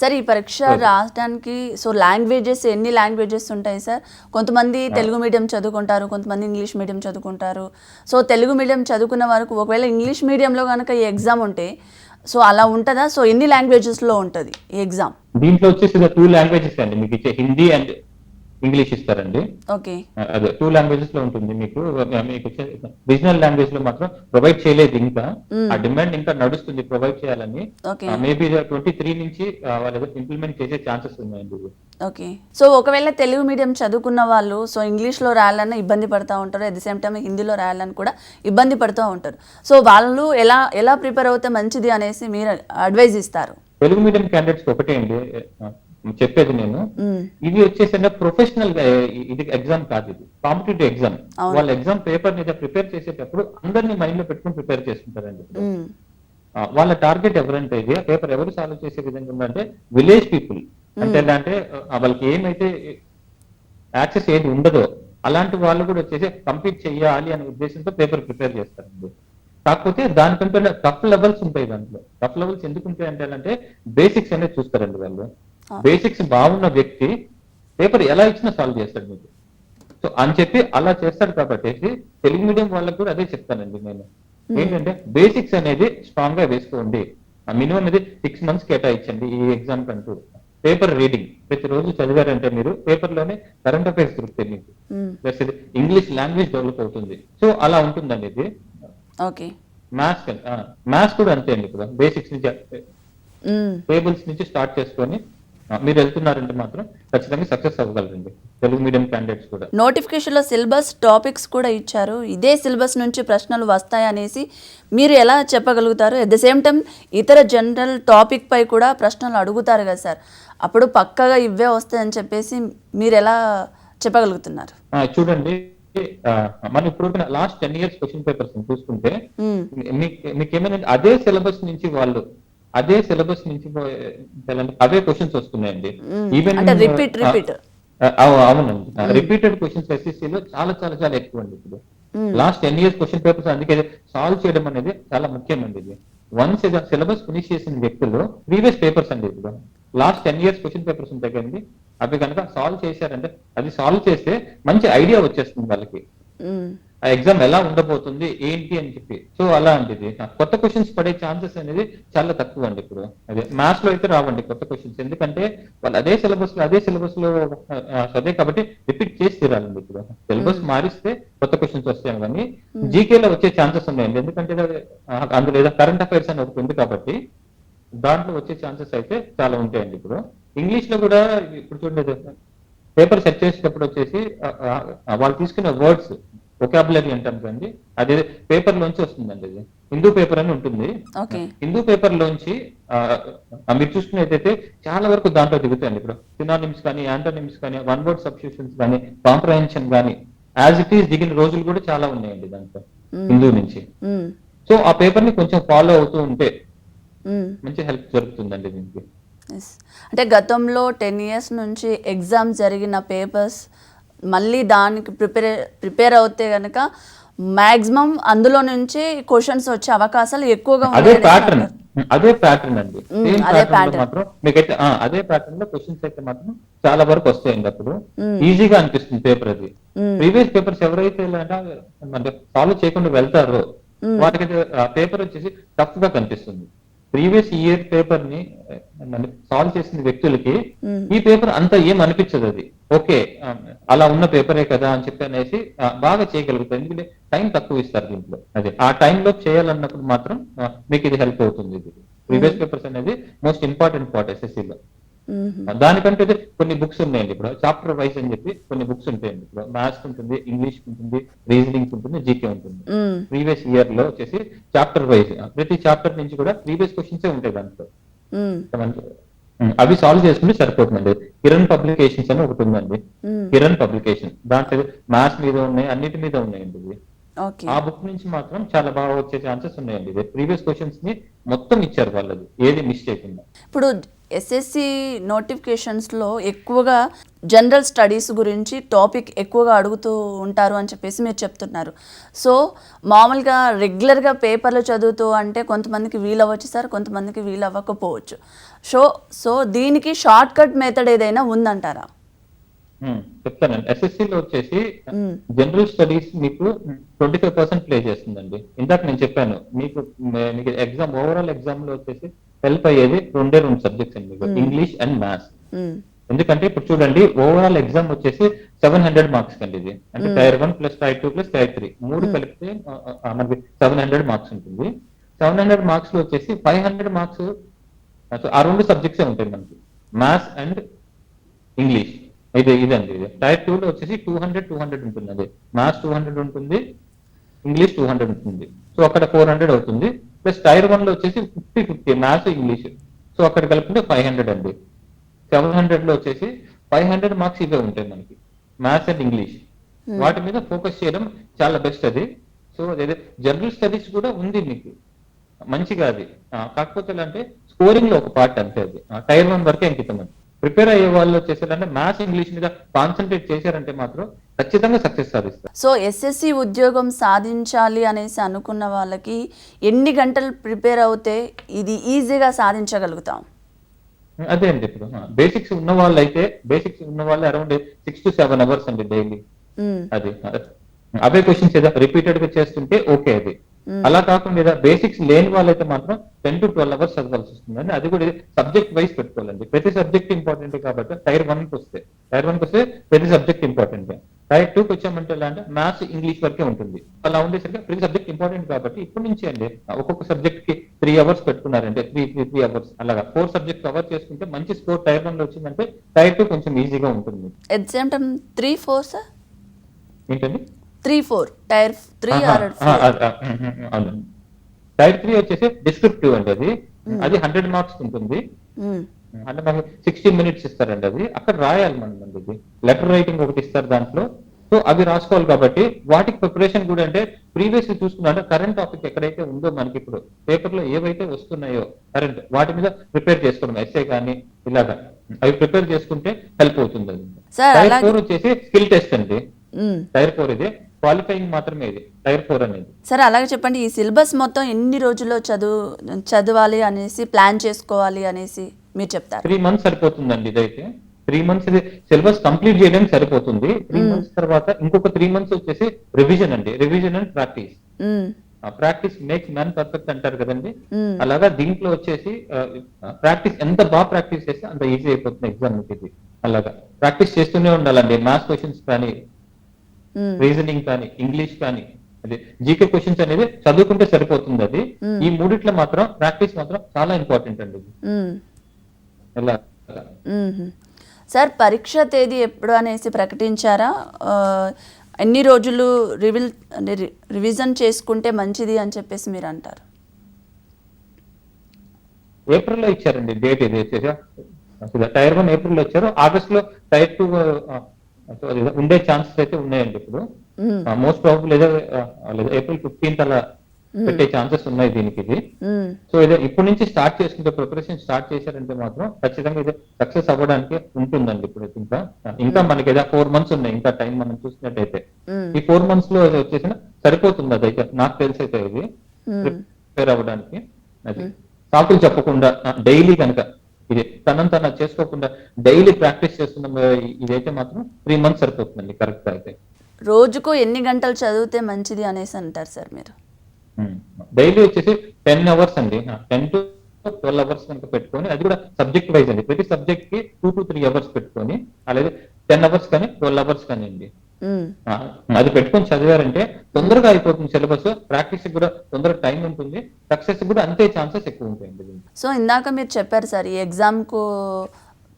Sir ఈ పరీక్ష రాయడానికి సో లాంగ్వేజెస్ ఎన్ని లాంగ్వేజెస్ ఉంటాయి సార్? కొంతమంది తెలుగు మీడియం చదువుకుంటారు కొంతమంది ఇంగ్లీష్ మీడియం చదువుకుంటారు. సో తెలుగు మీడియం చదువుకున్న వరకు ఒకవేళ ఇంగ్లీష్ మీడియంలో కనుక ఈ ఎగ్జామ్ ఉంటే సో అలా ఉంటుందా? సో ఎన్ని లాంగ్వేజెస్లో ఉంటుంది ఈ ఎగ్జామ్? దీంట్లో వచ్చేసి టూ లాంగ్వేజెస్ అండి. మీకు ఇచ్చే హిందీ అండ్ ఇంగ్లీష్ ఇస్తారండి. ఓకే. అదే టూ లాంగ్వేజెస్లో ఉంటుంది మీకు. మీకు రీజనల్ లాంగ్వేజ్లో మాత్రం ప్రొవైడ్ చేయలేదు ఇంకా. ఆ డిమాండ్ ఇంకా నడుస్తుంది ప్రొవైడ్ చేయాలని. మేబీ ట్వంటీ త్రీ నుంచి వాళ్ళు ఇంప్లిమెంట్ చేసే ఛాన్సెస్ ఉన్నాయండి. ఓకే. సో ఒకవేళ తెలుగు మీడియం చదువుకున్న వాళ్ళు సో ఇంగ్లీష్లో రాయాలన్నా ఇబ్బంది పడుతూ ఉంటారు. అట్ ది సేమ్ టైం హిందీలో రాయాలని కూడా ఇబ్బంది పడుతూ ఉంటారు. సో వాళ్ళు ఎలా ఎలా ప్రిపేర్ అవుతే మంచిది అనేసి మీరు అడ్వైజ్ ఇస్తారు? తెలుగు మీడియం క్యాండిడేట్స్ ఒకటే అండి. చెప్పేది నేను. ఇది వచ్చేసి ప్రొఫెషనల్ ఇది ఎగ్జామ్ కాదు ఇది. Competitive exam. వాళ్ళ ఎగ్జామ్ పేపర్ మీద ప్రిపేర్ చేసేటప్పుడు అందరినీ మైండ్లో పెట్టుకుని ప్రిపేర్. ఆ, వాళ్ళ టార్గెట్ ఎవరంటే ఇది? పేపర్ ఎవరు సాల్వ్ చేసే విధంగా ఉందంటే విలేజ్ పీపుల్ అంటే ఎలా అంటే వాళ్ళకి ఏమైతే యాక్సెస్ ఏది ఉండదో అలాంటి వాళ్ళు కూడా వచ్చేసి కంప్లీట్ చేయాలి అనే ఉద్దేశంతో పేపర్ ప్రిపేర్ చేస్తారండి. కాకపోతే దానికంటే టఫ్ లెవెల్స్ ఉంటాయి దాంట్లో. టఫ్ లెవెల్స్ ఎందుకు ఉంటాయి అంటే అంటే బేసిక్స్ అనేది చూస్తారండి వాళ్ళు. బేసిక్స్ బాగున్న వ్యక్తి పేపర్ ఎలా ఇచ్చినా సాల్వ్ చేస్తాడు మీకు. సో అని చెప్పి అలా చేస్తాడు కాబట్టి తెలుగు మీడియం వాళ్ళకి కూడా అదే చెప్తానండి నేను. ఏంటంటే బేసిక్స్ అనేది స్ట్రాంగ్గా వేసుకోండి మినిమం ఇది సిక్స్ మంత్స్ కేటాయించండి ఈ ఎగ్జామ్ కంటూ. Paper reading. ప్రతిరోజు చదివారంటే మీరు పేపర్లోనే కరెంట్ అఫైర్స్ దొరుకుతాయి మీకు. ప్లస్ ఇది ఇంగ్లీష్ లాంగ్వేజ్ డెవలప్ అవుతుంది. సో అలా ఉంటుందండి ఇది ఓకే మ్యాథ్స్ మ్యాథ్స్ కూడా అంతే అండి ఇప్పుడు. బేసిక్స్ నుంచి. టేబుల్స్ నుంచి స్టార్ట్ చేసుకొని ఆ, మీరు వెళ్తున్నారంటే మాత్రం ఖచ్చితంగా సక్సెస్ అవ్వగలరండి. తెలుగు మీడియం క్యాండిడేట్స్ కూడా. నోటిఫికేషన్లో సిలబస్ టాపిక్స్ కూడా ఇచ్చారు. ఇదే సిలబస్ నుంచి ప్రశ్నలు వస్తాయనేసి మీరు ఎలా చెప్పగలుగుతారు? అట్ ద సేమ్ టైం ఇతర జనరల్ టాపిక్ పై కూడా ప్రశ్నలు అడుగుతారు కదా సార్. అప్పుడు పక్కగా ఇవే వస్తాయని చెప్పేసి మీరు ఎలా చెప్పగలుగుతున్నారు? చూడండి. మనం ఇప్పుడు last ten years question papers చూసుకుంటే మీకు ఏమైనా అదే సిలబస్ నుంచి వాళ్ళు అదే సిలబస్ నుంచి అవే క్వశ్చన్స్ వస్తున్నాయండి. ఈవెన్ రిపీట్ రిపీట్ అవునండి. రిపీటెడ్ క్వశ్చన్స్ ఎస్ఎస్సీ లో చాలా చాలా చాలా ఎక్కువ అండి ఇప్పుడు last ten years question papers అందుకే సాల్వ్ చేయడం అనేది చాలా ముఖ్యమండి ఇది. వన్స్ సిలబస్ ఫినిష్ చేసిన వ్యక్తులు ప్రీవియస్ పేపర్స్ అండి ఇప్పుడు. Last ten years question papers ఉంటాయి కదండి. అవి కనుక సాల్వ్ చేశారంటే అది సాల్వ్ చేస్తే మంచి ఐడియా వచ్చేస్తుంది వాళ్ళకి. ఆ ఎగ్జామ్ ఎలా ఉండబోతుంది ఏంటి అని చెప్పి. సో అలా అండి ఇది కొత్త క్వశ్చన్స్ పడే ఛాన్సెస్ అనేది చాలా తక్కువ అండి ఇప్పుడు. అదే మ్యాథ్స్లో అయితే రావండి కొత్త క్వశ్చన్స్ ఎందుకంటే వాళ్ళు అదే సిలబస్లో అదే సిలబస్లో చదివే కాబట్టి రిపీట్ చేసి తీరాలండి ఇప్పుడు. సిలబస్ మారిస్తే కొత్త క్వశ్చన్స్ వస్తాయి కానీ జీకే లో వచ్చే ఛాన్సెస్ ఉన్నాయండి. ఎందుకంటే అందులో ఏదో కరెంట్ అఫైర్స్ అని ఒకటి ఉంది కాబట్టి దాంట్లో వచ్చే ఛాన్సెస్ అయితే చాలా ఉంటాయండి ఇప్పుడు. ఇంగ్లీష్లో కూడా ఇప్పుడు చూడండి పేపర్ సెట్ చేసేటప్పుడు వచ్చేసి వాళ్ళు తీసుకున్న వర్డ్స్ ఒకాబులరీ అంటాం కండి అది పేపర్ లోంచి వస్తుందండి అది. హిందూ పేపర్ అని ఉంటుంది. హిందూ పేపర్ లోంచి మీరు చూసుకున్నట్టయితే చాలా వరకు దాంట్లో దిగుతాయండి. ఇప్పుడు సినానిమ్స్ కానీ యాంటోనిమ్స్ కానీ వన్ వర్డ్ సబ్స్టిట్యూషన్స్ కానీ కాంప్రహెన్షన్ కానీ యాజ్ ఇట్ ఈస్ దిగిన రోజులు కూడా చాలా ఉన్నాయండి దాంట్లో హిందూ నుంచి. సో ఆ పేపర్ని కొంచెం ఫాలో అవుతూ ఉంటే మంచి హెల్ప్ జరుగుతుందండి దీనికి. అంటే గతంలో టెన్ ఇయర్స్ నుంచి ఎగ్జామ్ జరిగిన పేపర్స్ మళ్ళీ దానికి ప్రిపేర్ ప్రిపేర్ అవుతే కనుక మ్యాక్సిమం అందులో నుంచి క్వశ్చన్స్ వచ్చే అవకాశాలు ఎక్కువగా అదే ప్యాటర్న్. అదే ప్యాటర్న్ అండి అదే ప్యాటర్న్. మాత్రం మీకైతే అదే ప్యాటర్న్లో క్వశ్చన్స్ అయితే మాత్రం చాలా వరకు వస్తాయండి అప్పుడు. ఈజీగా అనిపిస్తుంది పేపర్ అది. ప్రీవియస్ పేపర్స్ ఎవరైతే అంటే సాల్వ్ చేయకుండా వెళ్తారో వాటికి పేపర్ వచ్చేసి టఫ్గా కనిపిస్తుంది ప్రీవియస్ ఇయర్ పేపర్ని సాల్వ్ చేసిన వ్యక్తులకి. ఈ పేపర్ అంత ఏం అనిపించదు అది. ఓకే అలా ఉన్న పేపరే కదా అని చెప్పి అనేసి బాగా చేయగలుగుతారు. ఎందుకంటే టైం తక్కువ ఇస్తారు దీంట్లో. అదే ఆ టైంలో చేయాలన్నప్పుడు మాత్రం మీకు ఇది హెల్ప్ అవుతుంది ఇది. ప్రీవియస్ పేపర్స్ అనేది మోస్ట్ ఇంపార్టెంట్ పార్ట్ ఎస్ఎస్సీ లో మ్మ్. దానికంటే అయితే కొన్ని బుక్స్ ఉన్నాయండి. ఇప్పుడు చాప్టర్ వైజ్ అని చెప్పి కొన్ని బుక్స్ ఉంటాయండి. ఇప్పుడు మ్యాథ్స్ ఉంటుంది ఇంగ్లీష్ ఉంటుంది రీజనింగ్ ఉంటుంది జీకే ఉంటుంది. ప్రీవియస్ ఇయర్లో వచ్చేసి చాప్టర్ వైజ్ ప్రతి చాప్టర్ నుంచి కూడా ప్రీవియస్ క్వశ్చన్స్ ఉంటాయి దాంట్లో. ఉమ్, అవి సాల్వ్ చేసుకుంటే సరిపోతుందండి. కిరణ్ పబ్లికేషన్స్ అని ఒకటి ఉందండి. కిరణ్ పబ్లికేషన్ దాంట్లో మ్యాథ్స్ మీద ఉన్నాయి అన్నిటి మీద ఉన్నాయండి ఇవి. ఓకే ఆ బుక్ నుంచి మాత్రం చాలా బాగా వచ్చే ఛాన్సెస్ ఉన్నాయండి ఇది ప్రీవియస్ క్వశ్చన్స్ని మొత్తం ఇచ్చారు వాళ్ళది. ఏది మిస్ చేయకుండా. ఇప్పుడు ఎస్ఎస్సి నోటిఫికేషన్స్లో ఎక్కువగా జనరల్ స్టడీస్ గురించి టాపిక్ ఎక్కువగా అడుగుతూ ఉంటారు అని చెప్పేసి మీరు చెప్తున్నారు. సో మామూలుగా రెగ్యులర్గా పేపర్లు చదువుతూ అంటే కొంతమందికి వీలు అవ్వచ్చు సార్ కొంతమందికి వీలు అవ్వకపోవచ్చు సో సో దీనికి షార్ట్ కట్ మెథడ్ ఏదైనా ఉందంటారా? చెప్తానండి ఎస్ఎస్సి లో వచ్చేసి. జనరల్ స్టడీస్ మీకు ట్వంటీ ఫైవ్ పర్సెంట్ ప్లే చేస్తుందండి. ఇందాక నేను చెప్పాను మీకు మీకు ఎగ్జామ్ ఓవరాల్ ఎగ్జామ్లో వచ్చేసి హెల్ప్ అయ్యేది రెండే రెండు సబ్జెక్ట్స్ అండి మీకు ఇంగ్లీష్ అండ్ మ్యాథ్స్. ఎందుకంటే ఇప్పుడు చూడండి ఓవరాల్ ఎగ్జామ్ వచ్చేసి సెవెన్ హండ్రెడ్ మార్క్స్ అండి ఇది. అంటే tier one plus tier two plus tier three. మూడు కలిపితే మనకి సెవెన్ హండ్రెడ్ మార్క్స్ ఉంటుంది. సెవెన్ హండ్రెడ్ మార్క్స్లో వచ్చేసి ఫైవ్ హండ్రెడ్ మార్క్స్ ఆ రెండు సబ్జెక్ట్స్ ఉంటాయి మనకి. Maths and English. ఇది ఇదండి. ఇది టైర్ టూ లో వచ్చేసి టూ హండ్రెడ్ టూ హండ్రెడ్ ఉంటుంది అది. మ్యాథ్స్ టూ హండ్రెడ్ ఉంటుంది ఇంగ్లీష్ టూ హండ్రెడ్ ఉంటుంది. సో అక్కడ ఫోర్ హండ్రెడ్ అవుతుంది. ప్లస్ టైర్ వన్లో వచ్చేసి fifty fifty maths English. So అక్కడ కలుపుకుంటే ఫైవ్ హండ్రెడ్ అండి. సెవెన్ హండ్రెడ్లో వచ్చేసి ఫైవ్ హండ్రెడ్ మార్క్స్ ఇవే ఉంటాయి మనకి. Maths and English. వాటి మీద ఫోకస్ చేయడం చాలా బెస్ట్ అది. సో అదే జనరల్ స్టడీస్ కూడా ఉంది మీకు. మంచిగా అది. కాకపోతే అంటే స్కోరింగ్లో ఒక పార్ట్ అంతే అది. టైర్ వన్ వరకే అంకితం ప్రిపేర్ అయ్యే వాళ్ళు వచ్చేసారంటే మ్యాథ్స్ ఇంగ్లీష్ మీద కాన్సన్ట్రేట్ చేశారంటే మాత్రం ఖచ్చితంగా సక్సెస్ సాధిస్తారు సో ఎస్ఎస్సి ఉద్యోగం సాధించాలి అనేసి అనుకున్న వాళ్ళకి ఎన్ని గంటలు ప్రిపేర్ అవుతే ఇది ఈజీగా సాధించగలుగుతాం? అదే అండి ఇప్పుడు. బేసిక్స్ ఉన్న వాళ్ళు అయితే బేసిక్స్ ఉన్న వాళ్ళు around six to seven hours అండి డైలీ. అది అవే క్వశ్చన్స్ ఏదో రిపీటెడ్గా చేస్తుంటే ఓకే అది. అలా కాకుండా బేసిక్స్ లేని వాళ్ళైతే మాత్రం టెన్ టు ట్వెల్వ్ అవర్స్ చదవాల్సి వస్తుందండి. అది కూడా సబ్జెక్ట్ వైజ్ పెట్టుకోవాలండి. ప్రతి సబ్జెక్ట్ ఇంపార్టెంట్ కాబట్టి టైర్ వన్కి వస్తే టైర్ వన్కి వస్తే ప్రతి సబ్జెక్ట్ ఇంపార్టెంట్. టైర్ టూ కి వచ్చామంటే ఎలా అంటే మ్యాథ్స్ ఇంగ్లీష్ వరకే ఉంటుంది. అలా ఉండేసరికి ప్రతి సబ్జెక్ట్ ఇంపార్టెంట్ కాబట్టి ఇప్పటి నుంచి అండి ఒక్కొక్క సబ్జెక్ట్కి త్రీ అవర్స్ పెట్టుకున్నారంటే త్రీ త్రీ త్రీ అవర్స్ అలాగా. ఫోర్ సబ్జెక్ట్ కవర్ చేసుకుంటే మంచి స్కోర్ టైర్ వన్లో వచ్చిందంటే టైర్ టూ కొంచెం ఈజీగా ఉంటుంది. At same time three four sir ఏంటండి? Three four tier three tier three వచ్చేసి డిస్క్రిప్టివ్ అండి అది. అది హండ్రెడ్ మార్క్స్ ఉంటుంది. అంటే మనకి సిక్స్టీ మినిట్స్ ఇస్తారండి అది. అక్కడ రాయాలి మనం అది లెటర్ రైటింగ్ ఒకటి ఇస్తారు దాంట్లో. సో అవి రాసుకోవాలి కాబట్టి వాటికి ప్రిపరేషన్ కూడా అంటే ప్రీవియస్ చూసుకున్నా కరెంట్ టాపిక్ ఎక్కడైతే ఉందో మనకి ఇప్పుడు పేపర్లో ఏవైతే వస్తున్నాయో కరెంట్ వాటి మీద ప్రిపేర్ చేసుకోవడం ఎస్ఏ కానీ ఇలాగా. అవి ప్రిపేర్ చేసుకుంటే హెల్ప్ అవుతుంది అది. టైర్ ఫోర్ వచ్చేసి స్కిల్ టెస్ట్ అండి. టైర్ ఫోర్ ఇది. క్వాలిఫైయింగ్ మాత్రమే ఇది. టైర్ ఫోర్ అనేది. సరే అలాగే చెప్పండి ఈ సిలబస్ మొత్తం ఎన్ని రోజుల్లో చదువు చదవాలి అనేసి ప్లాన్ చేసుకోవాలి అనేసి? మీరు చెప్తారు. త్రీ మంత్స్ సరిపోతుందండి ఇదైతే. త్రీ మంత్స్ సిలబస్ కంప్లీట్ చేయడానికి సరిపోతుంది. త్రీ మంత్స్ తర్వాత ఇంకొక త్రీ మంత్స్ వచ్చేసి రివిజన్ అండి. Revision and practice. Practice makes man perfect అంటారు కదండి. మ్మ్. అలాగా దీంట్లో వచ్చేసి ప్రాక్టీస్ ఎంత బాగా ప్రాక్టీస్ చేస్తే అంత ఈజీ అయిపోతుంది. ఎగ్జామ్ ఇది అలాగా. ప్రాక్టీస్ చేస్తూనే ఉండాలండి. మ్యాథ్స్ క్వశ్చన్స్ కానీ. రీజనింగ్ కానీ ఇంగ్లీష్ కానీ అది జీకే క్వశ్చన్స్ అనేది చదువుకుంటే సరిపోతుంది అది. ఈ మూడిట్లో మాత్రం ప్రాక్టీస్ మాత్రం చాలా ఇంపార్టెంట్ అండి. సార్ పరీక్ష తేదీ ఎప్పుడు అనేసి ప్రకటించారా? ఎన్ని రోజులు రివిల్ రివిజన్ చేసుకుంటే మంచిది అని చెప్పేసి మీరు అంటారు? ఏప్రిల్లో ఇచ్చారండి డేట్ ఇది వచ్చేసి? టైర్ వన్ ఏప్రిల్లో ఇచ్చారు ఆగస్ట్లో టైర్ టూ ఉండే ఛాన్సెస్ అయితే ఉన్నాయండి ఇప్పుడు. మోస్ట్ ప్రాబుల్ ఏదో ఏప్రిల్ ఫిఫ్టీన్త్ అలా పెట్టే ఛాన్సెస్ ఉన్నాయి దీనికి ఇది. మ్మ్. సో ఇదే ఇప్పటి నుంచి స్టార్ట్ చేసుకుంటే ప్రిపరేషన్ స్టార్ట్ చేశారంటే మాత్రం ఖచ్చితంగా ఇది సక్సెస్ అవ్వడానికి ఉంటుందండి ఇప్పుడు అయితే ఇంకా. ఇంకా మనకి ఏదో ఫోర్ మంత్స్ ఉన్నాయి ఇంకా టైం మనం చూసినట్టయితే. ఈ ఫోర్ మంత్స్లో వచ్చేసిన సరిపోతుంది అదైతే నాకు తెలిసి అయితే ఇది. ప్రిపేర్ అవ్వడానికి అది. సాకులు చెప్పకుండా డైలీ కనుక ఇది తనంత తన చేసుకోకుండా డైలీ ప్రాక్టీస్ చేస్తున్న ఇదైతే మాత్రం త్రీ మంత్స్ సరిపోతుందండి కరెక్ట్ అయితే. రోజుకు ఎన్ని గంటలు చదివితే మంచిది అనేసి అంటారు సార్ మీరు? డైలీ వచ్చేసి టెన్ అవర్స్ అండి. టెన్ టు ట్వెల్వ్ అవర్స్ కనుక పెట్టుకొని అది కూడా సబ్జెక్ట్ వైజ్ అండి. ప్రతి సబ్జెక్ట్కి టూ టు త్రీ అవర్స్ పెట్టుకొని అలాగే టెన్ అవర్స్ కానీ ట్వెల్వ్ అవర్స్ కానీ అండి అది పెట్టుకొని చదివారంటే తొందరగా అయిపోతుంది సిలబస్. ప్రాక్టీస్ కూడా తొందరగా టైం ఉంటుంది. సక్సెస్ కూడా అంతే ఛాన్సెస్ ఎక్కువ ఉంటాయండి. సో ఇందాక మీరు చెప్పారు సార్ ఈ ఎగ్జామ్కు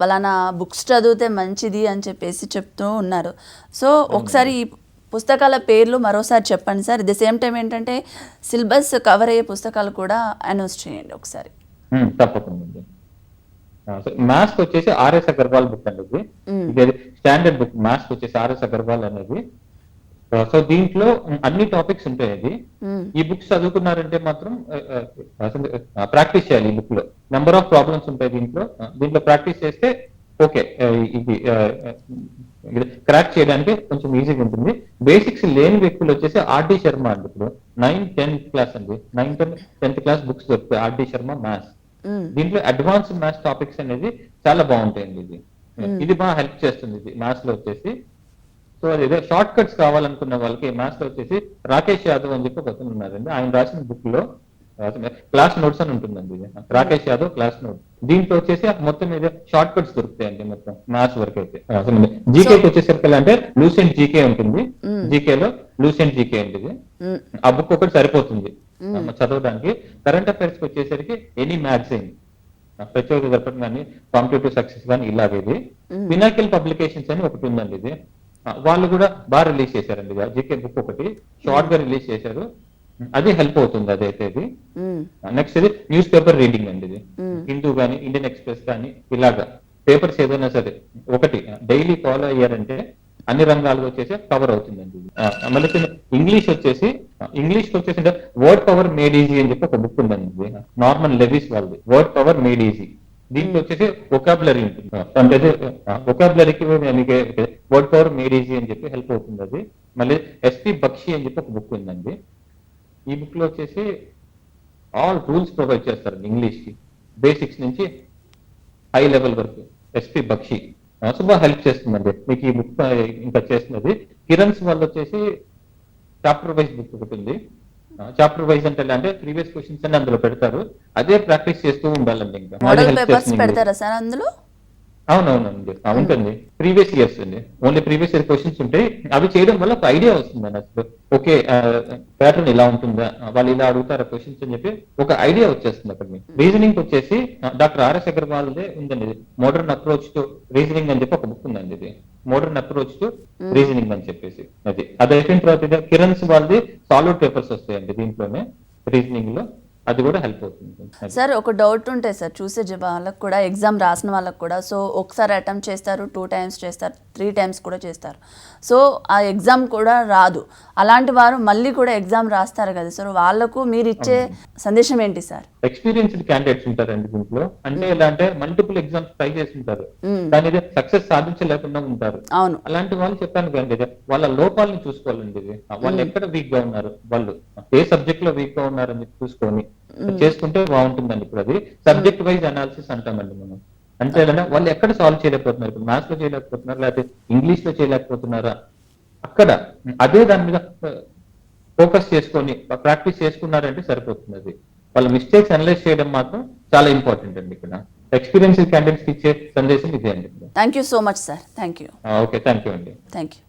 పలానా బుక్స్ చదివితే మంచిది అని చెప్పేసి చెప్తూ ఉన్నారు. సో ఒకసారి పుస్తకాల పేర్లు మరోసారి చెప్పండి సార్. ది సేమ్ టైం ఏంటంటే సిలబస్ కవర్ అయ్యే పుస్తకాలు కూడా అనౌన్స్ చేయండి ఒకసారి. తప్పకుండా మ్యాథ్స్ వచ్చేసి ఆర్ఎస్ అగర్వాల్ బుక్ ఇది. ఇది స్టాండర్డ్ బుక్ మ్యాథ్స్ వచ్చేసి ఆర్ఎస్ అగర్వాల్ అనేది. సో దీంట్లో అన్ని టాపిక్స్ ఉంటాయి అది. ఈ బుక్స్ చదువుకున్నారంటే మాత్రం ప్రాక్టీస్ చేయాలి ఈ బుక్లో. నెంబర్ ఆఫ్ ప్రాబ్లమ్స్ ఉంటాయి దీంట్లో. దీంట్లో ప్రాక్టీస్ చేస్తే ఓకే ఇది క్రాక్ చేయడానికి కొంచెం ఈజీగా ఉంటుంది. బేసిక్స్ లేని వ్యక్తులు వచ్చేసి ఆర్డి శర్మ అండి ఇప్పుడు. నైన్ టెన్త్ క్లాస్ అండి. నైన్ టెన్త్ క్లాస్ బుక్స్ దొరుకుతాయి. RD Sharma maths. దీంట్లో అడ్వాన్స్ మ్యాథ్స్ టాపిక్స్ అనేది చాలా బాగుంటాయండి ఇది. ఇది బాగా హెల్ప్ చేస్తుంది ఇది మ్యాథ్స్లో వచ్చేసి. సో అది ఏదో షార్ట్ కట్స్ కావాలనుకున్న వాళ్ళకి మ్యాథ్స్లో వచ్చేసి రాకేష్ యాదవ్ అని చెప్పి ఒక ఉన్నారండి. ఆయన రాసిన బుక్లో క్లాస్ నోట్స్ అని ఉంటుందండి. రాకేష్ యాదవ్ క్లాస్ నోట్ దీంట్లో వచ్చేసి మొత్తం మీద షార్ట్ కట్స్ దొరుకుతాయండి మొత్తం మ్యాథ్స్ వరకు అయితే. జీకేకి వచ్చేసరికి ఎలా అంటే లూసెంట్ జీకే ఉంటుంది. మ్మ్. జీకేలో లూసెంట్ జీకే అండి ఇది. ఆ బుక్ ఒకటి సరిపోతుంది. చదవడానికి. కరెంట్ అఫైర్స్కి వచ్చేసరికి ఎనీ మ్యాగజైన్ ప్రత్యేక దర్పణం కానీ కాంపిటేటివ్ సక్సెస్ కానీ ఇలాగేది వినాకిల్ పబ్లికేషన్స్ అని ఒకటి ఉందండి ఇది. వాళ్ళు కూడా బాగా రిలీజ్ చేశారండి. జీకే బుక్ ఒకటి. షార్ట్గా రిలీజ్ చేశారు. అది హెల్ప్ అవుతుంది అదైతే ఇది. నెక్స్ట్ ఇది న్యూస్ పేపర్ రీడింగ్ అండి ఇది. హిందూ కానీ ఇండియన్ ఎక్స్ప్రెస్ కానీ ఇలాగా. పేపర్స్ ఏదైనా సరే ఒకటి డైలీ ఫాలో అయ్యారంటే అన్ని రంగాలు వచ్చేసి కవర్ అవుతుందండి మళ్ళీ ఇంగ్లీష్ వచ్చేసి ఇంగ్లీష్ వచ్చేసి వర్డ్ పవర్ మేడ్ ఈజీ అని చెప్పి ఒక బుక్ ఉందండి. నార్మల్ లెవీస్ వాళ్ళది. వర్డ్ పవర్ మేడ్ ఈజీ దీంట్లో వచ్చేసి ఒకాబులరీ ఉంటుంది. అంటే ఒకాబులరీకి మీకు వర్డ్ పవర్ మేడ్ ఈజీ అని చెప్పి హెల్ప్ అవుతుంది అది. మళ్ళీ ఎస్పి బక్షి అని చెప్పి ఒక బుక్ ఉందండి. ఈ బుక్లో వచ్చేసి ఆల్ రూల్స్ ప్రొవైడ్ చేస్తారు ఇంగ్లీష్కి. బేసిక్స్ నుంచి హై లెవెల్ వరకు. ఎస్పి బక్షి బాగా హెల్ప్ చేస్తుందండి. మీకు ఈ బుక్ ఇంకా చేస్తున్నది. కిరణ్స్ వాళ్ళు వచ్చేసి చాప్టర్ వైజ్ బుక్ ఒకటి ఉంది. చాప్టర్ వైజ్ అంటే అంటే ప్రీవియస్ క్వశ్చన్స్ అని అందులో పెడతారు. అదే ప్రాక్టీస్ చేస్తూ ఉండాలండి ఇంకా. అది మోడల్ help పేపర్స్ చేస్తుంది. పెడతారా సార్ అందులో? అవునవునండి. ఉంటుంది. ప్రీవియస్ ఇయర్స్ అండి. ఓన్లీ ప్రీవియస్ ఇయర్ క్వశ్చన్స్ ఉంటాయి అవి చేయడం వల్ల ఒక ఐడియా వస్తుంది అండి అసలు ఓకే ప్యాటర్న్ ఇలా ఉంటుందా? వాళ్ళు ఇలా అడుగుతారా క్వశ్చన్స్ అని చెప్పి ఒక ఐడియా వచ్చేస్తుంది అక్కడ మీకు. రీజనింగ్ వచ్చేసి డాక్టర్ ఆర్ఎస్ అగర్వాల్దే ఉందండి. ఇది మోడర్న్ అప్రోచ్ టు రీజనింగ్ అని చెప్పి ఒక బుక్ ఉందండి ఇది. మోడర్న్ అప్రోచ్ టు రీజనింగ్ అని చెప్పేసి. అది. అది అయిపోయిన తర్వాత కిరణ్స్ వాళ్ళది సాల్వ్ పేపర్స్ వస్తాయండి దీంట్లోనే రీజనింగ్లో. అది కూడా హెల్ప్ అవుతుంది. సార్ ఒక డౌట్ ఉంటాయి సార్ చూసే వాళ్ళకు కూడా ఎగ్జామ్ రాసిన వాళ్ళకు కూడా సో ఒకసారి అటెంప్ట్ చేస్తారు టూ టైమ్స్ చేస్తారు త్రీ టైమ్స్ కూడా చేస్తారు. సో ఆ ఎగ్జామ్ కూడా రాదు. అలాంటి వారు మళ్ళీ కూడా ఎగ్జామ్ రాస్తారు కదా సార్ వాళ్ళకు మీరు ఇచ్చే సందేశం ఏంటి సార్ ఎక్స్పీరియన్స్డ్ క్యాండిడేట్స్ ఉంటారండి దీంట్లో. అంటే ఎలా అంటే మల్టిపుల్ ఎగ్జామ్స్ ట్రై చేసి ఉంటారు. కానీ ఇది సక్సెస్ సాధించలేకుండా ఉంటారు. అవును. అలాంటి వాళ్ళు చెప్పాను కదండి వాళ్ళ లోపాలను చూసుకోవాలండి. ఇది వాళ్ళు ఎక్కడ వీక్గా ఉన్నారు? వాళ్ళు ఏ సబ్జెక్ట్లో వీక్గా ఉన్నారని చూసుకొని చేసుకుంటే బాగుంటుందండి ఇప్పుడు అది. సబ్జెక్ట్ వైజ్ అనాలిసిస్ అంటామండి మనం. అంటే వాళ్ళు ఎక్కడ సాల్వ్ చేయలేకపోతున్నారు? ఇప్పుడు మ్యాథ్స్లో చేయలేకపోతున్నారు? లేకపోతే ఇంగ్లీష్లో చేయలేకపోతున్నారా? అక్కడ అదే దాని మీద ఫోకస్ చేసుకొని ప్రాక్టీస్ చేసుకున్నారంటే సరిపోతుంది అది. వాళ్ళ మిస్టేక్స్ అనలైజ్ చేయడం మాత్రం చాలా ఇంపార్టెంట్ అండి ఇక్కడ. ఎక్స్పీరియన్స్ క్యాండిడేట్స్ ఇచ్చే సందేశం ఇదే అండి thank you so much sir thank you okay thank you అండి. Thank you